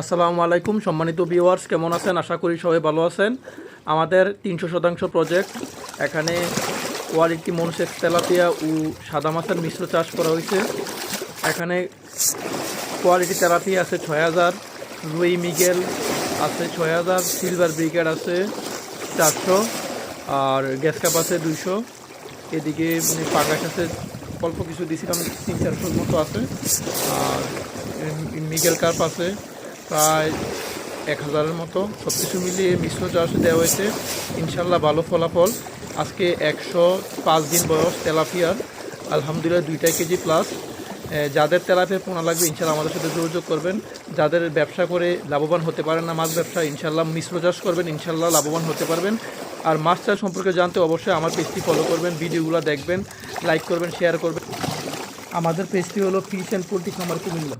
আসসালামু আলাইকুম সম্মানিত ভিউয়ার্স, কেমন আছেন? আশা করি সবাই ভালো আছেন। আমাদের তিনশো শতাংশ প্রজেক্ট, এখানে কোয়ালিটি মনসেক্স তেলাপিয়া ও সাদা মাছের মিশ্র চাষ করা হয়েছে। এখানে কোয়ালিটি তেলাপি আছে ছয় হাজার, রুই মিগেল আছে ছয় হাজার, সিলভার ব্রিগেড আছে চারশো, আর গ্যাস কাপ আছে দুইশো। এদিকে মানে পাঙ্গাস আছে, অল্প কিছু দিয়েছিলাম তিন চারশোর মতো আছে। আর মিগেল কাপ আছে। প্রায় এক হাজারের মতো সব কিছু মিলিয়ে মিশ্র চাষ দেওয়া হয়েছে। ইনশাল্লাহ ভালো ফলাফল। আজকে একশো পাঁচ দিন বয়স তেলাপিয়ার। আলহামদুলিল্লাহ দুইটা কেজি প্লাস যাদের তেলাপিয়ার পোনা লাগবে ইনশাল্লাহ আমাদের সাথে যোগাযোগ করবেন। যাদের ব্যবসা করে লাভবান হতে পারেন না মাছ ব্যবসা ইনশাল্লাহ মিশ্র চাষ করবেন ইনশাল্লাহ লাভবান হতে পারবেন। আর মাছ চাষ সম্পর্কে জানতে অবশ্যই আমার পেজটি ফলো করবেন, ভিডিওগুলো দেখবেন লাইক করবেন শেয়ার করবেন। আমাদের পেজটি হলো ফিশ অ্যান্ড পোলট্রি খামার কুমিল্লা।